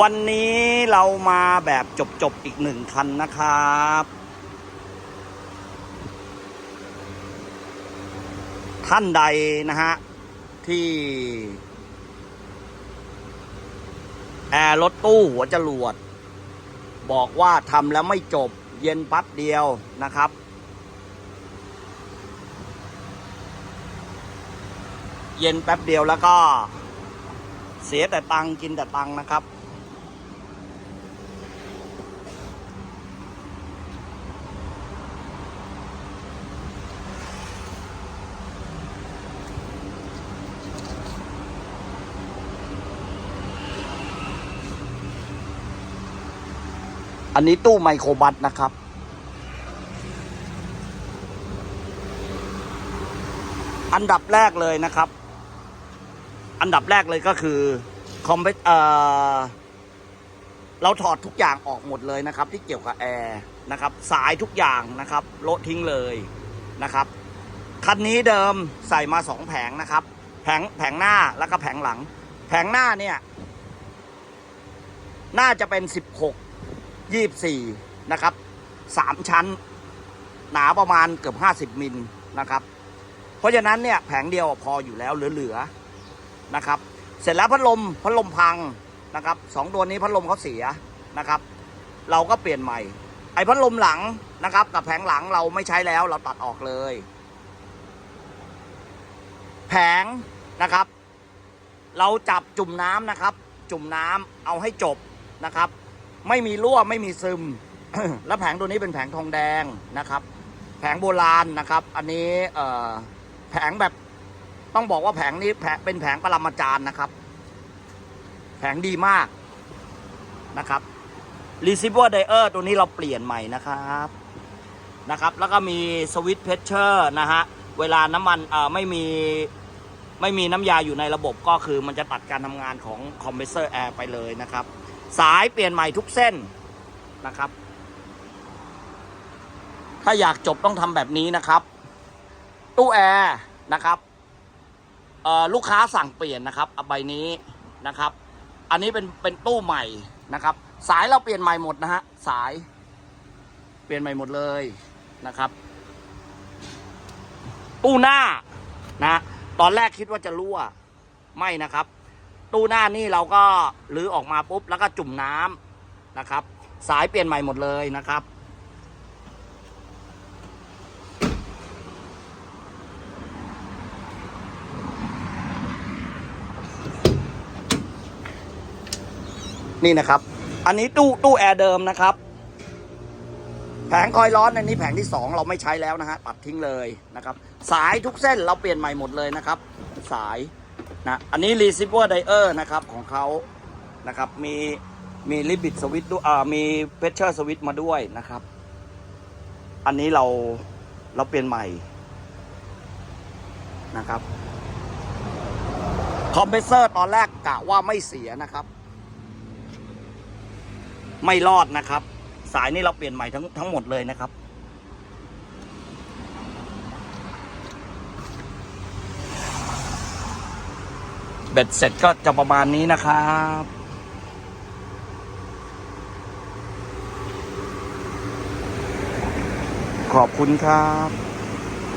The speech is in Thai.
วันนี้เรามาแบบจบๆ อีกหนึ่งคันนะครับ ท่านใดนะฮะ ที่ แอร์รถตู้หัวจรวด บอกว่าทำแล้วไม่จบเย็นปั๊บเดียวนะครับ เย็นแป๊บเดียวแล้วก็เสียแต่ตังค์กินแต่ตังค์นะครับ อันนี้ตู้ไมโครบัสนะครับ อันดับแรกเลยนะครับ อันดับแรกเลยก็คือคอมเพเอ่อเราถอดทุกอย่างออกหมดเลยนะครับ ที่เกี่ยวกับแอร์นะครับ สายทุกอย่างนะครับโละทิ้งเลยนะครับคันนี้เดิมใส่มาสองแผงนะครับ แผงแผงหน้าแล้วก็แผงหลัง แผงหน้าเนี่ย น่าจะเป็นสิบหก ยี่สี่นะครับสามชั้น หนาประมาณเกือบห้าสิบมิลนะครับ เพราะฉะนั้นเนี่ยแผงเดียวพออยู่แล้วเหลือๆนะครับ เสร็จแล้วพัดลมพัดลมพังนะครับสองตัวนี้พัดลมเขาเสียนะครับ เราก็เปลี่ยนใหม่ ไอ้พัดลมหลังนะครับ กับแผงหลังเราไม่ใช้แล้วเราตัดออกเลย แผงนะครับ เราจับจุ่มน้ำนะครับ จุ่มน้ำเอาให้จบนะครับ ไม่มีรั่วไม่มีซึม แล้วแผงตัวนี้เป็นแผงทองแดงนะครับ แผงโบราณนะครับ อันนี้แผงแบบต้องบอกว่าแผงนี้แผงเป็นแผงปรมาจารย์นะครับ แผงดีมากนะครับ receiver dial ตัวนี้เราเปลี่ยนใหม่นะครับนะครับ แล้วก็มีสวิตช์เพชเชอร์นะฮะ เวลาน้ำมันเอ่อไม่มีไม่มีน้ำยาอยู่ในระบบก็คือมันจะตัดการทำงานของคอมเพรสเซอร์แอร์ไปเลยนะครับ สายเปลี่ยนใหม่ทุกเส้นนะครับ ถ้าอยากจบต้องทำแบบนี้นะครับ ตู้แอร์นะครับเอ่อลูกค้าสั่งเปลี่ยนนะครับเอาใบนี้นะครับ อันนี้เป็นเป็นตู้ใหม่นะครับ สายเราเปลี่ยนใหม่หมดนะฮะสาย เปลี่ยนใหม่หมดเลยนะครับ ตู้หน้านะ ตอนแรกคิดว่าจะรั่วไม่นะครับ ตู้หน้านี่เราก็รื้อออกมาปุ๊บแล้วก็จุ่มน้ำนะครับ สายเปลี่ยนใหม่หมดเลยนะครับ นี่นะครับ อันนี้ตู้ตู้แอร์เดิมนะครับ แผงคอยร้อนอันนี้แผงที่สองเราไม่ใช้แล้วนะฮะตัดทิ้งเลยนะครับ สายทุกเส้นเราเปลี่ยนใหม่หมดเลยนะครับ สาย นะอันนี้ receiver dial นะครับของเขานะครับมีมีลิบิดสวิตด้วยอ่ามีเพชเชอร์สวิตมาด้วยนะครับ อันนี้เราเราเปลี่ยนใหม่นะครับคอมเพรสเซอร์ตอนแรกกะว่าไม่เสียนะครับ ไม่รอดนะครับ สายนี่เราเปลี่ยนใหม่ทั้งทั้งหมดเลยนะครับ เบ็ดเสร็จก็จะประมาณนี้นะครับขอบคุณครับ